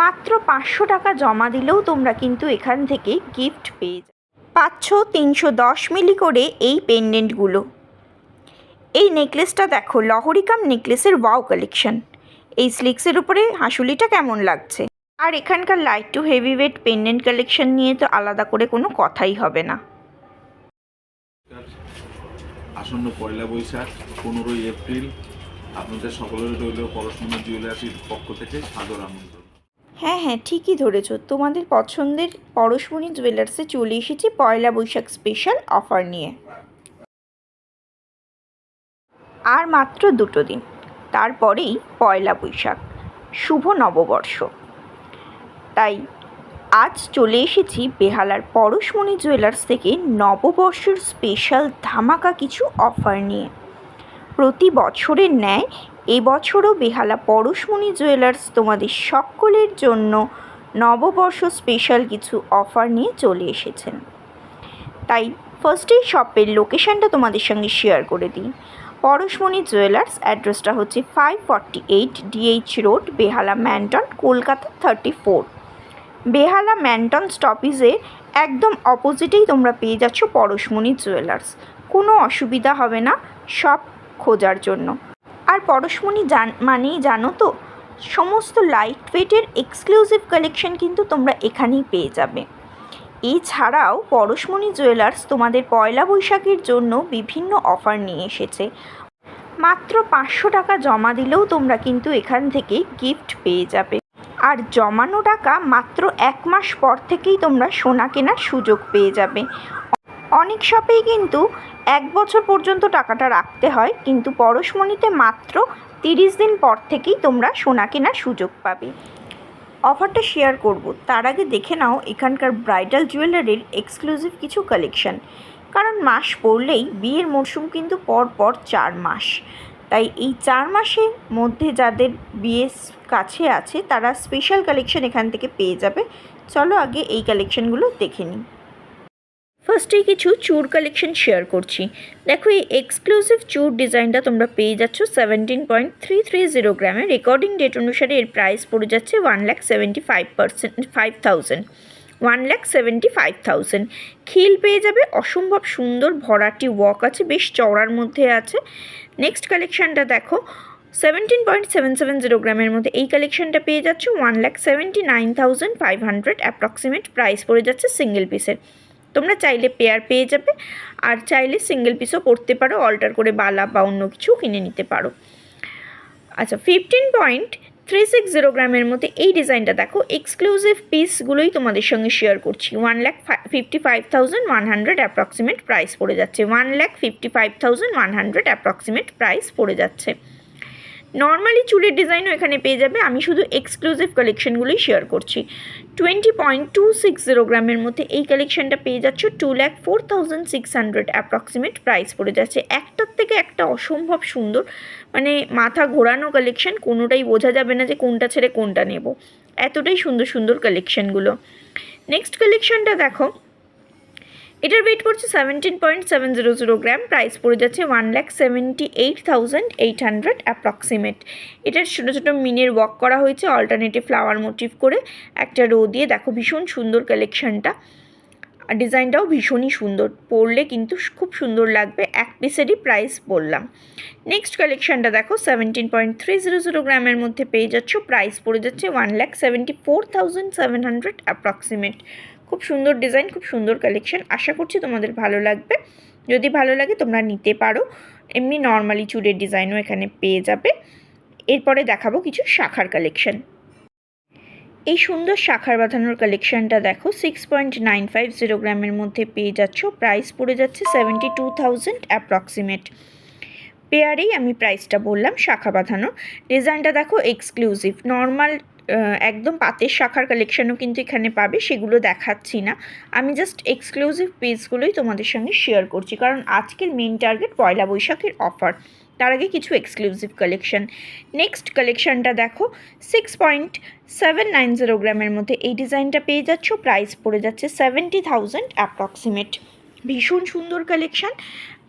মাত্র পাঁচশো টাকা জমা দিলেও তোমরা কিন্তু এখান থেকে গিফট পেয়ে পাচ্ছ তিনশো দশ মিলি করে এই পেন্ডেন্টগুলো এই নেকলেসটা দেখো, লহরিকাম নেকলেসের ওয়াও কালেকশন এই স্লিক্সের উপরে হাঁসুলিটা কেমন লাগছে? আর এখানকার light to heavy weight pendant collection নিয়ে তো আলাদা করে কোনো কথাই হবে না। আসন্ন পয়লা বৈশাখ, পনেরোই এপ্রিল। আপনাদের সকলের রইল পরশুমা জুয়েলার্সির পক্ষ থেকে সাদর আমন্ত্রণ। হ্যাঁ হ্যাঁ ঠিকই ধরেছো। তোমাদের পছন্দের পরশমণি জুয়েলার্সে চলে এসেছি পয়লা বৈশাখ স্পেশাল অফার নিয়ে। আর মাত্র দুটো দিন, তারপরেই পয়লা বৈশাখ, শুভ নববর্ষ। তাই আজ চলে এসেছি বেহালার পরশমণি জুয়েলার্স থেকে নববর্ষের স্পেশাল ধামাকা কিছু অফার নিয়ে। প্রতি বছরের ন্যায় এবছরও বেহালা পরশমণি জুয়েলার্স তোমাদের সকলের জন্য নববর্ষ স্পেশাল কিছু অফার নিয়ে চলে এসেছেন। তাই ফার্স্টেই শপের লোকেশানটা তোমাদের সঙ্গে শেয়ার করে দিই। পরশমণি জুয়েলার্স অ্যাড্রেসটা হচ্ছে five forty eight D H road Behala Manton Kolkata thirty four Behala Manton স্টপিজের একদম অপোজিটেই তোমরা পেয়ে যাচ্ছ পরশমণি জুয়েলার্স। কোনো অসুবিধা হবে না সব খোঁজার জন্য। আর পরশমণি জান, মানেই জানো তো, সমস্ত লাইট ওয়েটের এক্সক্লুসিভ কালেকশন কিন্তু তোমরা এখানেই পেয়ে যাবে। এছাড়াও পরশমণি জুয়েলার্স তোমাদের পয়লা বৈশাখের জন্য বিভিন্ন অফার নিয়ে এসেছে। মাত্র পাঁচশো টাকা জমা দিলেও তোমরা কিন্তু এখান থেকে গিফট পেয়ে যাবে। আর জমানো টাকা মাত্র এক মাস পর থেকেই তোমরা সোনা কেনার সুযোগ পেয়ে যাবে। অনেক শপেই কিন্তু এক বছর পর্যন্ত টাকাটা রাখতে হয়, কিন্তু পরশমণিতে মাত্র তিরিশ দিন পর থেকেই তোমরা সোনা কেনার সুযোগ পাবে। অফারটা শেয়ার করব। তার আগে দেখে নাও এখানকার ব্রাইডাল জুয়েলারির এক্সক্লুসিভ কিছু কালেকশন। কারণ মাস পড়লেই বিয়ের মরশুম কিন্তু পর পর চার মাস। তাই এই চার মাসের মধ্যে যাদের বিয়ে কাছে আছে, তারা স্পেশাল কালেকশন এখান থেকে পেয়ে যাবে। চলো আগে এই কালেকশনগুলো দেখে নিই। ফার্স্টে কিছু চুর কালেকশন শেয়ার করছি। দেখো, এই এক্সক্লুসিভ চুর ডিজাইনটা তোমরা পেয়ে যাচ্ছ seventeen point three three zero গ্রামে রেকর্ডিং ডেট অনুসারে এর প্রাইস পড়ে যাচ্ছে one lakh seventy five percent five thousand one lakh seventy five thousand খিল পেয়ে যাবে, অসম্ভব সুন্দর ভরাটি ওয়াক আছে, বেশ চওড়ার মধ্যে আছে। নেক্সট কালেকশানটা দেখো seventeen point seven seven zero গ্রামের মধ্যে এই কালেকশনটা পেয়ে যাচ্ছে one lakh seventy nine thousand five hundred approximate price পড়ে যাচ্ছে সিঙ্গেল পিসের তোমরা চাইলে পেয়ার পেয়ে যাবে। আর চাইলে সিঙ্গেল পিসও পড়তে পারো অল্টার করে বালা বা অন্য কিছু কিনে নিতে পারো। আচ্ছা fifteen point three six zero গ্রামের মধ্যে এই ডিজাইনটা দেখো এক্সক্লুসিভ পিসগুলোই তোমাদের সঙ্গে শেয়ার করছি। One lakh fifty five thousand one hundred approximate price পড়ে যাচ্ছে। One lakh fifty five thousand one hundred approximate price পড়ে যাচ্ছে। নর্মালি চুলের ডিজাইনও এখানে পেয়ে যাবে। আমি শুধু এক্সক্লুসিভ কালেকশনগুলোই শেয়ার করছি। Twenty point two six zero গ্রামের মধ্যে এই কালেকশনটা পেয়ে যাচ্ছ। Two lakh four thousand six hundred approximate price পড়ে যাচ্ছে। একটার থেকে একটা অসম্ভব সুন্দর মানে মাথা ঘোরানো কালেকশন কোনোটাই বোঝা যাবে না যে কোনটা ছেড়ে কোনটা নেব। এতটাই সুন্দর সুন্দর কালেকশনগুলো নেক্সট কালেকশনটা দেখো। এটার ওয়েট পড়ছে seventeen point seven zero zero gram price পড়ে যাচ্ছে one lakh seventy eight thousand eight hundred approximate এটার ছোটো ছোটো মিনের ওয়াক করা হয়েছে অল্টারনেটিভ ফ্লাওয়ার মোটিভ করে। একটা রো দিয়ে দেখো ভীষণ সুন্দর কালেকশনটা আর ডিজাইনটাও ভীষণই সুন্দর। পরলে কিন্তু খুব সুন্দর লাগবে। এক পিসেরই প্রাইস বললাম। নেক্সট কালেকশনটা দেখো seventeen point three zero zero গ্রামের মধ্যে পেয়ে যাচ্ছ। প্রাইস পড়ে যাচ্ছে one lakh seventy four thousand seven hundred approximate খুব সুন্দর ডিজাইন, খুব সুন্দর কালেকশন আশা করছি তোমাদের ভালো লাগবে। যদি ভালো লাগে তোমরা নিতে পারো। এমনি নর্মালি চুড়ের ডিজাইনও এখানে পেয়ে যাবে। এরপরে দেখাবো কিছু শাখার কালেকশন এই সুন্দর শাখার বাঁধানোর কালেকশনটা দেখো six point nine five zero গ্রামের মধ্যে পেয়ে যাচ্ছ। প্রাইস পড়ে যাচ্ছে সেভেন্টি টু থাউজেন্ড অ্যাপ্রক্সিমেট পেয়ারেই আমি প্রাইসটা বললাম, শাখা বাঁধানো। ডিজাইনটা দেখো এক্সক্লুসিভ নর্মাল একদম পাতের শাখার কালেকশনও কিন্তু এখানে পাবে, সেগুলো দেখাচ্ছি না। আমি জাস্ট এক্সক্লুসিভ পিসগুলোই তোমাদের সঙ্গে শেয়ার করছি, কারণ আজকের মেন টার্গেট পয়লা বৈশাখের অফার তার আগে কিছু এক্সক্লুসিভ কালেকশন নেক্সট কালেকশনটা দেখো six point seven nine zero গ্রামের মধ্যে। এই ডিজাইনটা পেয়ে যাচ্ছ প্রাইস পড়ে যাচ্ছে সেভেন্টি থাউজেন্ড অ্যাপ্রক্সিমেট ভীষণ সুন্দর কালেকশন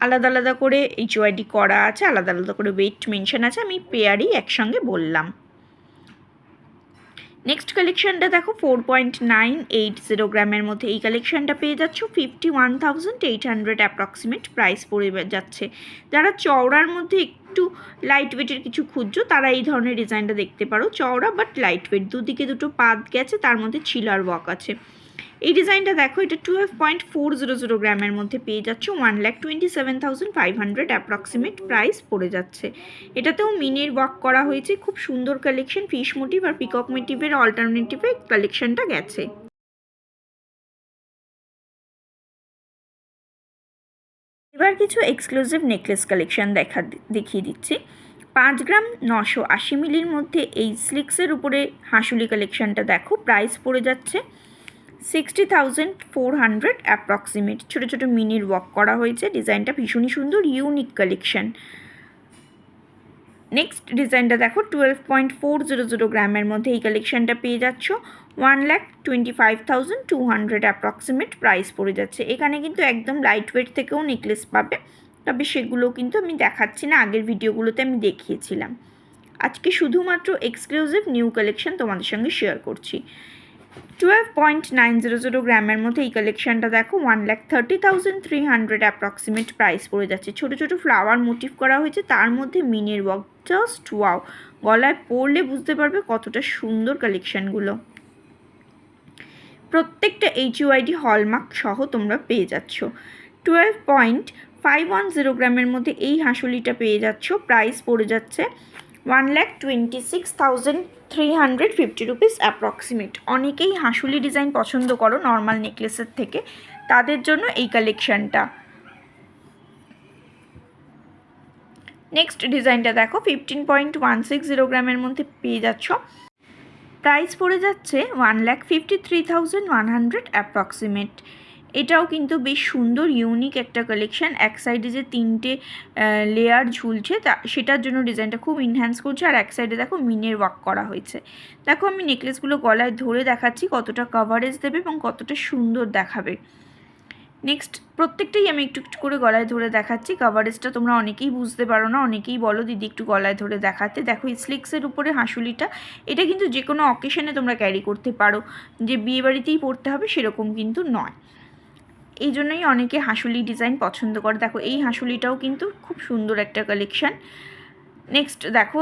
আলাদা আলাদা করে এইচওয়াইডি করা আছে, আলাদা আলাদা করে ওয়েট মেনশন আছে, আমি পেয়ারই একসঙ্গে বললাম। নেক্সট কালেকশনটা দেখো four point nine eight zero গ্রামের মধ্যে এই কালেকশনটা পেয়ে যাচ্ছ। Fifty one thousand eight hundred approximate price পড়ে যাচ্ছে। যারা চওড়ার মধ্যে একটু লাইট ওয়েটের কিছু খুঁজছো, তারা এই ধরনের ডিজাইনটা দেখতে পারো। চওড়া বাট লাইট ওয়েট দুদিকে দুটো পাত গেছে, তার মধ্যে চিলার ওয়াক আছে। এই ডিজাইনটা দেখো, এটা twelve point four zero zero গ্রামের মধ্যে পেয়ে যাচ্ছে one lakh twenty seven thousand five hundred approximate price পড়ে যাচ্ছে। এটাতেও মিনের ওয়ার্ক করা হয়েছে, খুব সুন্দর কালেকশন ফিশ মোটিভ আর পিকক মোটিভের অল্টারনেটিভে কালেকশনটা গেছে। এবার কিছু এক্সক্লুসিভ নেকলেস কালেকশন দেখা দেখিয়ে দিচ্ছি। পাঁচ গ্রাম নশো আশি মিলির মধ্যে এই স্লিক্সের উপরে হাঁসুলি কালেকশনটা দেখো প্রাইস পড়ে যাচ্ছে। Sixty thousand four hundred approximate ছোটো ছোটো মিনির ওয়ার্ক করা হয়েছে। ডিজাইনটা ভীষণই সুন্দর ইউনিক কালেকশন নেক্সট ডিজাইনটা দেখো twelve point four zero zero গ্রামের মধ্যে এই কালেকশনটা পেয়ে যাচ্ছ। One lakh twenty five thousand two hundred approximate price পড়ে যাচ্ছে। এখানে কিন্তু একদম লাইট ওয়েট থেকেও নেকলেস পাবে। তবে সেগুলো কিন্তু আমি দেখাচ্ছি না, আগের ভিডিওগুলোতে আমি দেখিয়েছিলাম। আজকে শুধুমাত্র এক্সক্লুসিভ নিউ কালেকশন তোমাদের সঙ্গে শেয়ার করছি। Twelve point nine zero zero গ্রামের মধ্যে এই কালেকশনটা দেখো one lakh thirty thousand three hundred approximate price পড়ে যাচ্ছে। ছোটো ছোটো ফ্লাওয়ার মোটিভ করা হয়েছে, তার মধ্যে মিনের ওয়ার্ক জাস্ট ওয়াও গলায় পরলে বুঝতে পারবে কতটা সুন্দর কালেকশানগুলো প্রত্যেকটা এইচ ইউআইডি হলমার্ক সহ তোমরা পেয়ে যাচ্ছ। Twelve point five one zero গ্রামের মধ্যে এই হাঁসুলিটা পেয়ে যাচ্ছ। প্রাইস পড়ে যাচ্ছে one lakh twenty six thousand three hundred fifty rupees approximate অনেকেই হাঁসুলি ডিজাইন পছন্দ করো নর্মাল নেকলেসের থেকে। তাদের জন্য এই কালেকশানটা নেক্সট ডিজাইনটা দেখো fifteen point one six zero গ্রামের মধ্যে পেয়ে যাচ্ছ। প্রাইস পড়ে যাচ্ছে one lakh fifty three thousand one hundred approximate এটাও কিন্তু বেশ সুন্দর ইউনিক একটা কালেকশান এক সাইডে যে তিনটে লেয়ার ঝুলছে, তা, সেটার জন্য ডিজাইনটা খুব ইনহ্যান্স করছে। আর এক সাইডে দেখো মিনের ওয়ার্ক করা হয়েছে। দেখো আমি নেকলেসগুলো গলায় ধরে দেখাচ্ছি, কতটা কভারেজ দেবে এবং কতটা সুন্দর দেখাবে। নেক্সট প্রত্যেকটাই আমি একটু একটু করে গলায় ধরে দেখাচ্ছি। কভারেজটা তোমরা অনেকেই বুঝতে পারো না, অনেকেই বলো, দিদি একটু গলায় ধরে দেখাতে। দেখো, এই স্লিক্সের উপরে হাঁসুলিটা, এটা কিন্তু যে কোনো অকেশনে তোমরা ক্যারি করতে পারো। যে বিয়েবাড়িতেই পড়তে হবে, সেরকম কিন্তু নয়। এই জন্যই অনেকে হাঁসুলি ডিজাইন পছন্দ করে। দেখো, এই হাঁসুলিটাও কিন্তু খুব সুন্দর একটা কালেকশান নেক্সট দেখো,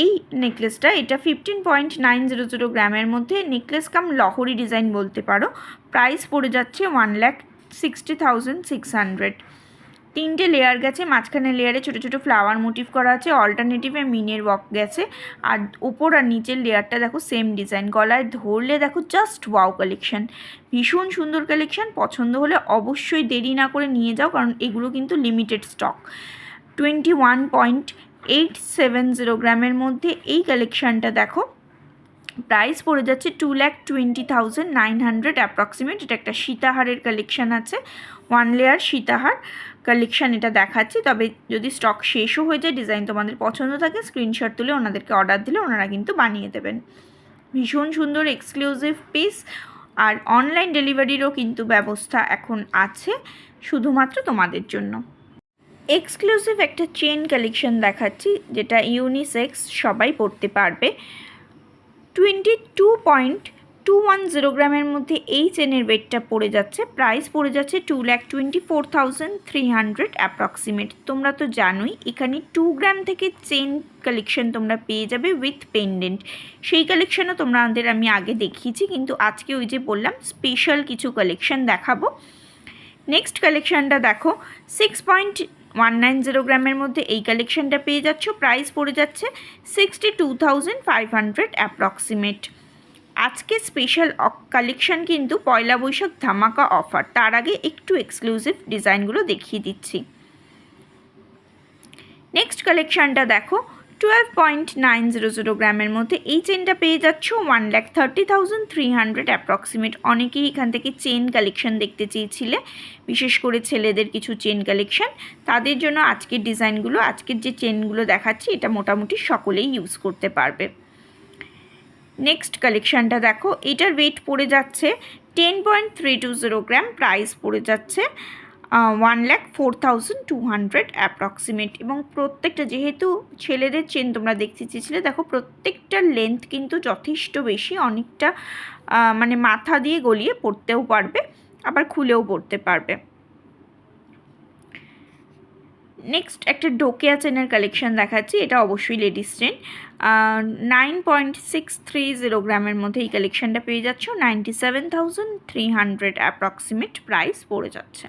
এই নেকলেসটা এটা fifteen point nine zero zero গ্রামের মধ্যে নেকলেস কাম লহরি ডিজাইন বলতে পারো। প্রাইস পড়ে যাচ্ছে one lakh sixty thousand six hundred তিনটে লেয়ার গেছে, মাঝখানে লেয়ারে ছোটো ছোটো ফ্লাওয়ার মোটিভ করা আছে অল্টারনেটিভে মিনের ওয়াক গেছে, আর উপর আর নিচের লেয়ারটা দেখো সেম ডিজাইন গলায় ধরলে দেখো জাস্ট ওয়াও কালেকশন ভীষণ সুন্দর কালেকশন পছন্দ হলে অবশ্যই দেরি না করে নিয়ে যাও, কারণ এগুলো কিন্তু limited stock twenty one point eight seven zero গ্রামের মধ্যে এই কালেকশানটা দেখো প্রাইস পড়ে যাচ্ছে two lakh twenty thousand nine hundred approximate এটা একটা সীতাহারের কালেকশান আছে ওয়ান লেয়ার সীতাহার কালেকশান এটা দেখাচ্ছি। তবে যদি স্টক শেষও হয়ে যায় ডিজাইন তোমাদের পছন্দ থাকে স্ক্রিনশট তুলে ওনাদেরকে অর্ডার দিলে ওনারা কিন্তু বানিয়ে দেবেন। ভীষণ সুন্দর এক্সক্লুসিভ পিস আর অনলাইন ডেলিভারিরও কিন্তু ব্যবস্থা এখন আছে, শুধুমাত্র তোমাদের জন্য। এক্সক্লুসিভ একটা চেন কালেকশন দেখাচ্ছি, যেটা ইউনিসেক্স সবাই পড়তে পারবে। Twenty two point two one zero গ্রামের মধ্যে এই চেনের ওয়েটটা পড়ে যাচ্ছে। প্রাইস পড়ে যাচ্ছে two lakh twenty four thousand three hundred approximate তোমরা তো জানোই, এখানে টু গ্রাম থেকে চেন কালেকশন তোমরা পেয়ে যাবে উইথ পেন্ডেন্ট সেই কালেকশনও তোমাদের আমি আগে দেখিয়েছি, কিন্তু আজকে ওই যে বললাম স্পেশাল কিছু কালেকশন দেখাবো। নেক্সট কালেকশানটা দেখো six point one nine zero গ্রামের মধ্যে এই কালেকশানটা পেয়ে যাচ্ছ। প্রাইস পড়ে যাচ্ছে sixty two thousand five hundred approximate আজকে স্পেশাল কালেকশান কিন্তু পয়লা বৈশাখ ধামাকা অফার তার আগে একটু এক্সক্লুসিভ ডিজাইনগুলো দেখিয়ে দিচ্ছি। নেক্সট কালেকশানটা দেখো twelve point nine zero zero গ্রামের মধ্যে। এই চেনটা পেয়ে যাচ্ছ one lakh thirty thousand three hundred approximate অনেকেই এখান থেকে চেন কালেকশন দেখতে চেয়েছিলে। বিশেষ করে ছেলেদের কিছু চেন কালেকশন তাদের জন্য আজকের ডিজাইনগুলো আজকের যে চেনগুলো দেখাচ্ছি, এটা মোটামুটি সকলেই ইউজ করতে পারবে। নেক্সট কালেকশানটা দেখো। এটার ওয়েট পড়ে যাচ্ছে ten point three two zero gram price পড়ে যাচ্ছে one lakh four thousand two hundred approximate এবং প্রত্যেকটা যেহেতু ছেলেদের চেন তোমরা দেখতে চেয়েছিলে, দেখো প্রত্যেকটার লেন্থ কিন্তু যথেষ্ট বেশি, অনেকটা মানে মাথা দিয়ে গলিয়ে পরতেও পারবে, আবার খুলেও পরতে পারবে। নেক্সট একটা ডোকেয়া চেনের কালেকশন দেখাচ্ছি, এটা অবশ্যই ladies chain. Nine point six three zero গ্রামের মধ্যে এই কালেকশানটা পেয়ে যাচ্ছ ninety seven thousand three hundred approximate price পড়ে যাচ্ছে।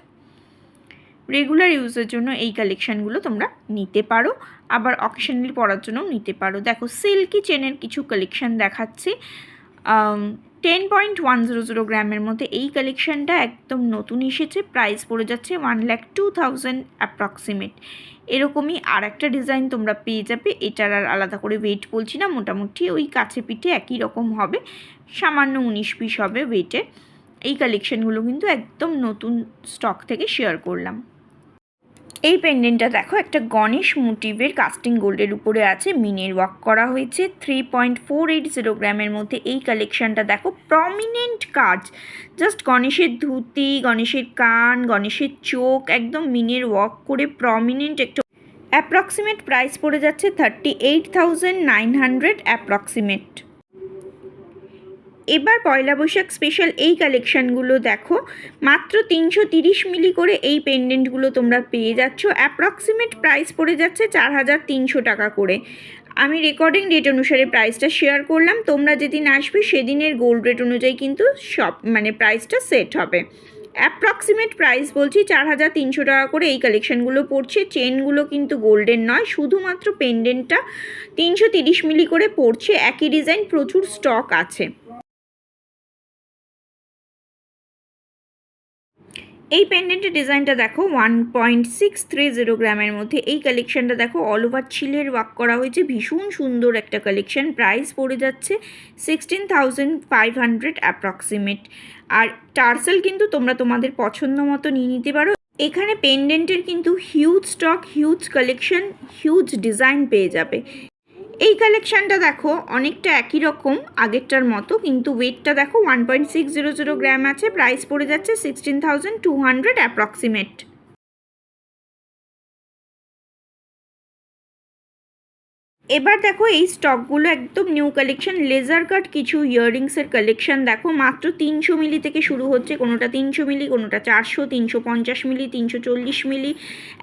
রেগুলার ইউজের জন্য এই কালেকশানগুলো তোমরা নিতে পারো, আবার অকেশনালি পরার জন্যও নিতে পারো। দেখো সিল্কি চেনের কিছু কালেকশান দেখাচ্ছি। Ten point one zero zero গ্রামের মধ্যে এই কালেকশানটা একদম নতুন এসেছে। প্রাইস পড়ে যাচ্ছে one lakh two thousand approximate এরকমই আর একটা ডিজাইন তোমরা পেয়ে যাবে, এটার আর আলাদা করে ওয়েট বলছি না, মোটামুটি ওই কাছে পিঠে একই রকম হবে, সামান্য উনিশ পিস হবে ওয়েটে এই কালেকশানগুলো কিন্তু একদম নতুন স্টক থেকে শেয়ার করলাম। এই পেন্ডেন্টটা দেখো, একটা গণেশ মোটিভের কাস্টিং গোল্ডের উপরে আছে, মিনের ওয়ার্ক করা হয়েছে three point four eight zero গ্রামের মধ্যে এই কালেকশনটা দেখো প্রমিনেন্ট কাজ জাস্ট গণেশের ধুতি, গণেশের কান, গণেশের চোখ, একদম মিনের ওয়ার্ক করে প্রমিনেন্ট একটা অ্যাপ্রক্সিমেট প্রাইস পড়ে যাচ্ছে thirty eight thousand nine hundred approximate এবার পয়লা বৈশাখ স্পেশাল এই কালেকশানগুলো দেখো। মাত্র তিনশো তিরিশ মিলি করে এই পেন্ডেন্টগুলো তোমরা পেয়ে যাচ্ছ। অ্যাপ্রক্সিমেট প্রাইস পড়ে যাচ্ছে চার হাজার তিনশো টাকা করে। আমি রেকর্ডিং ডেট অনুসারে প্রাইসটা শেয়ার করলাম। তোমরা যেদিন আসবে সেদিনের গোল্ড রেট অনুযায়ী কিন্তু সব মানে প্রাইসটা সেট হবে। অ্যাপ্রক্সিমেট প্রাইস বলছি চার হাজার তিনশো টাকা করে এই কালেকশানগুলো পড়ছে। চেনগুলো কিন্তু গোল্ডের নয়, শুধুমাত্র পেন্ডেন্টটা তিনশো তিরিশ মিলি করে পড়ছে। একই ডিজাইন প্রচুর স্টক আছে। এই পেন্ডেন্টের ডিজাইনটা দেখো one point six three zero গ্রামের মধ্যে। এই কালেকশনটা দেখো অল ওভার ছিলের ওয়ার্ক করা হয়েছে। ভীষণ সুন্দর একটা কালেকশন প্রাইস পড়ে যাচ্ছে sixteen thousand five hundred approximate আর টার্সেল কিন্তু তোমরা তোমাদের পছন্দ মতো নিয়ে নিতে পারো। এখানে পেন্ডেন্টের কিন্তু huge stock huge collection huge design পেয়ে যাবে। এই কালেকশানটা দেখো, অনেকটা একই রকম, আগেরটার মতো, কিন্তু ওয়েটটা দেখো one point six zero zero gram আছে প্রাইস পড়ে যাচ্ছে sixteen thousand two hundred approximate এবার দেখো এই স্টকগুলো একদম নিউ কালেকশন লেজার কাট কিছু ইয়াররিংসের কালেকশন দেখো, মাত্র তিনশো মিলি থেকে শুরু হচ্ছে, কোনোটা তিনশো মিলি, কোনোটা চারশো, তিনশো পঞ্চাশ মিলি, তিনশো চল্লিশ মিলি।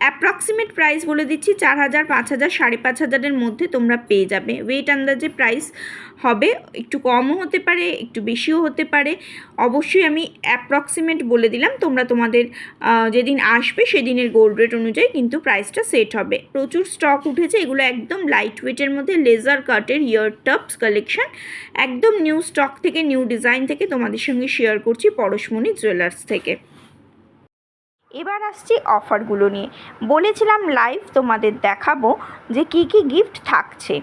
অ্যাপ্রক্সিমেট প্রাইস বলে দিচ্ছি চার হাজার, পাঁচ হাজার, সাড়ে পাঁচ হাজারের মধ্যে তোমরা পেয়ে যাবে। ওয়েট আন্দাজে প্রাইস হবে, একটু কমও হতে পারে, একটু বেশিও হতে পারে। অবশ্যই আমি অ্যাপ্রক্সিমেট বলে দিলাম, তোমরা তোমাদের যেদিন আসবে সেদিনের গোল্ড রেট অনুযায়ী কিন্তু প্রাইসটা সেট হবে। প্রচুর স্টক উঠেছে, এগুলো একদম লাইট ওয়েটের মধ্যে লেজার কাটের ইয়ার টপস কালেকশন একদম নিউ স্টক থেকে নিউ ডিজাইন থেকে তোমাদের সঙ্গে শেয়ার করছি পরশমণি জুয়েলার্স থেকে। এবার আসছি অফারগুলো নিয়ে। বলেছিলাম লাইভ তোমাদের দেখাবো যে কি কি গিফট থাকছে।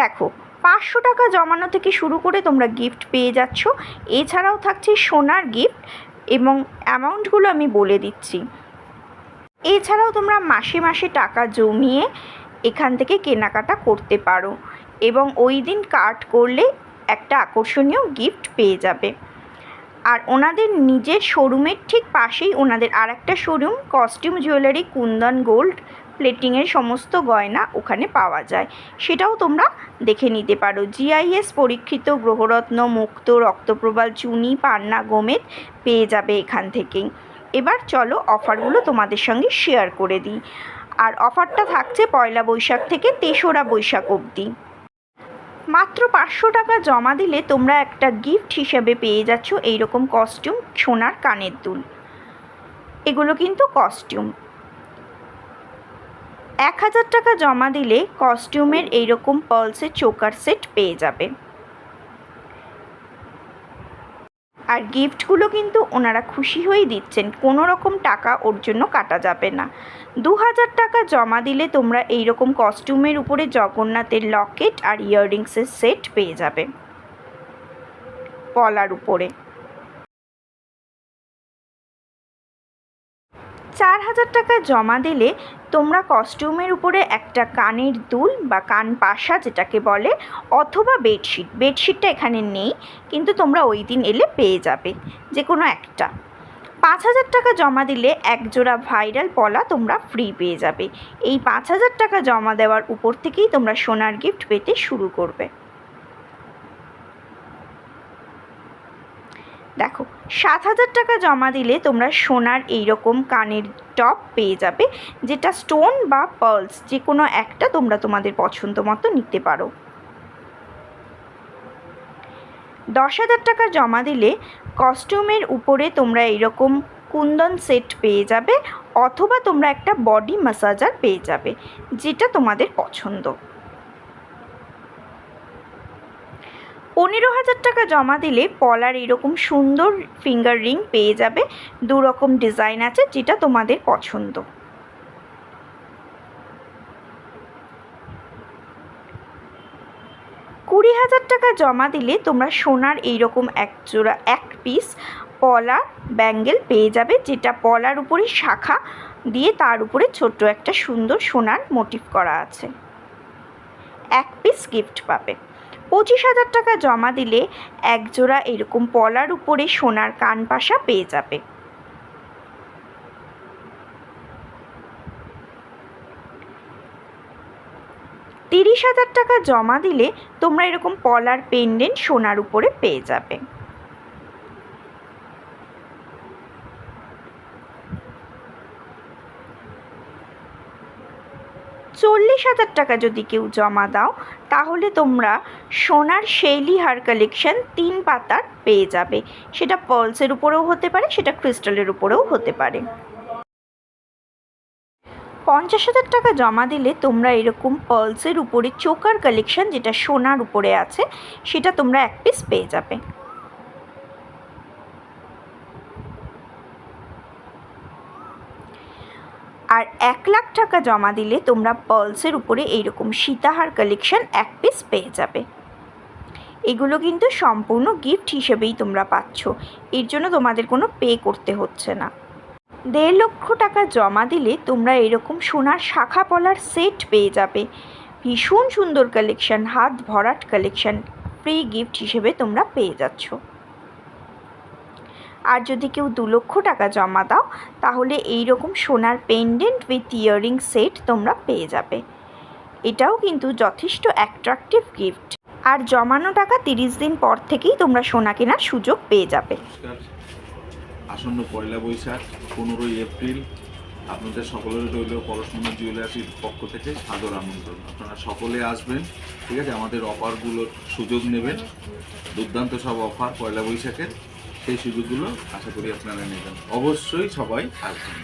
দেখো, পাঁচশো টাকা জমানো থেকে শুরু করে তোমরা গিফট পেয়ে যাচ্ছ। এছাড়াও থাকছে সোনার গিফট এবং অ্যামাউন্টগুলো আমি বলে দিচ্ছি। এছাড়াও তোমরা মাসে মাসে টাকা জমিয়ে এখান থেকে কেনাকাটা করতে পারো। এবং ওই দিন কার্ড করলে একটা আকর্ষণীয় গিফট পেয়ে যাবে। আর ওনাদের নিজের শোরুমের ঠিক পাশেই ওনাদের আর একটা showroom costume jewellery kundan gold প্লেটিংয়ের সমস্ত গয়না ওখানে পাওয়া যায়। সেটাও তোমরা দেখে নিতে পারো। জিআইএস পরীক্ষিত গ্রহরত্ন, মুক্ত, রক্তপ্রবাল চুনি, পান্না, গোমেদ পেয়ে যাবে এখান থেকেই। এবার চলো অফারগুলো তোমাদের সঙ্গে শেয়ার করে দিই। আর অফারটা থাকছে পয়লা বৈশাখ থেকে তেসরা বৈশাখ অবধি। মাত্র পাঁচশো টাকা জমা দিলে তোমরা একটা গিফট হিসেবে পেয়ে যাচ্ছ এইরকম কস্টিউম সোনার কানের দুল। এগুলো কিন্তু কস্টিউম এক হাজার টাকা জমা দিলে কস্টিউমের এইরকম পার্লসের চোকার সেট পেয়ে যাবে। আর গিফটগুলো কিন্তু ওনারা খুশি হয়েই দিচ্ছেন। কোনো রকম টাকা ওর জন্য কাটা যাবে না। দু হাজার টাকা জমা দিলে তোমরা এই রকম কস্টিউমের উপরে জগন্নাথের লকেট আর ইয়াররিংসের সেট পেয়ে যাবে। পলার উপরে। চার হাজার টাকা জমা দিলে তোমরা কস্টিউমের উপরে একটা কানের দুল বা কান পাশা যেটাকে বলে, অথবা বেডশিট। বেডশিটটা এখানে নেই, কিন্তু তোমরা ওই দিন এলে পেয়ে যাবে যে কোনো একটা। পাঁচ হাজার টাকা জমা দিলে এক জোড়া ভাইরাল পলা তোমরা ফ্রি পেয়ে যাবে। এই পাঁচ হাজার টাকা জমা দেওয়ার উপর থেকেই তোমরা সোনার গিফট পেতে শুরু করবে। দেখো, সাত হাজার টাকা জমা দিলে তোমরা সোনার এইরকম কানের টপ পেয়ে যাবে, যেটা স্টোন বা পার্লস যে কোনো একটা তোমরা তোমাদের পছন্দ মতো নিতে পারো। দশ হাজার টাকা জমা দিলে কস্টিউমের উপরে তোমরা এইরকম কুন্দন সেট পেয়ে যাবে, অথবা তোমরা একটা বডি ম্যাসাজার পেয়ে যাবে, যেটা তোমাদের পছন্দ। পনেরো হাজার টাকা জমা দিলে পলার এরকম সুন্দর ফিঙ্গার রিং পেয়ে যাবে। দু রকম ডিজাইন আছে যেটা তোমাদের পছন্দ। কুড়ি হাজার টাকা জমা দিলে তোমরা সোনার এইরকম এক জোড়া, এক পিস পলা ব্যাঙ্গেল পেয়ে যাবে, যেটা পলার উপরে শাখা দিয়ে তার উপরে ছোট্ট একটা সুন্দর সোনার মোটিভ করা আছে। এক পিস গিফট পাবে। পঁচিশ হাজার টাকা জমা দিলে একজোড়া এরকম পলার উপরে সোনার কানপাশা পেয়ে যাবে। তিরিশ হাজার টাকা জমা দিলে তোমরা এরকম পলার পেন্ডেন্ট সোনার উপরে পেয়ে যাবে। চল্লিশ হাজার টাকা যদি কেউ জমা দাও, তাহলে তোমরা সোনার শৈলী হার কালেকশন তিন পাতার পেয়ে যাবে। সেটা পলসের উপরেও হতে পারে, সেটা ক্রিস্টালের উপরেও হতে পারে। পঞ্চাশ হাজার টাকা জমা দিলে তোমরা এরকম পার্লসের উপরে চোকার কালেকশন যেটা সোনার উপরে আছে, সেটা তোমরা এক পিস পেয়ে যাবে। আর এক লাখ টাকা জমা দিলে তোমরা পার্লসের উপরে এইরকম সীতাহার কালেকশন এক পিস পেয়ে যাবে। এগুলো কিন্তু সম্পূর্ণ গিফট হিসেবেই তোমরা পাচ্ছ। এর জন্য তোমাদের কোনো পে করতে হচ্ছে না। দেড় লক্ষ টাকা জমা দিলে তোমরা এরকম সোনার শাখা পলার সেট পেয়ে যাবে। ভীষণ সুন্দর কালেকশন, হাত ভরাট কালেকশন ফ্রি গিফট হিসেবে তোমরা পেয়ে যাচ্ছ। আর যদি কেউ দু লক্ষ টাকা জমা দাও, তাহলে এই রকম সোনার পেন্ডেন্ট উইথ ইয়ারিং সেট তোমরা পেয়ে যাবে। এটাও কিন্তু যথেষ্ট অ্যাট্রাকটিভ গিফট আর জমানো টাকা তিরিশ দিন পর থেকেই তোমরা সোনা কেনার সুযোগ পেয়ে যাবে। আসন্ন পয়লা বৈশাখ, পনেরোই এপ্রিল। আপনাদের সকলের রইল পরশুমা জুয়েলার্সির পক্ষ থেকে সাদর আমন্ত্রণ। আপনারা সকলে আসবেন, ঠিক আছে? আমাদের অফারগুলোর সুযোগ নেবেন। দুর্দান্ত সব অফার পয়লা বৈশাখের। সেই সুযোগগুলো আশা করি আপনারা নেবেন। অবশ্যই সবাই আসবেন।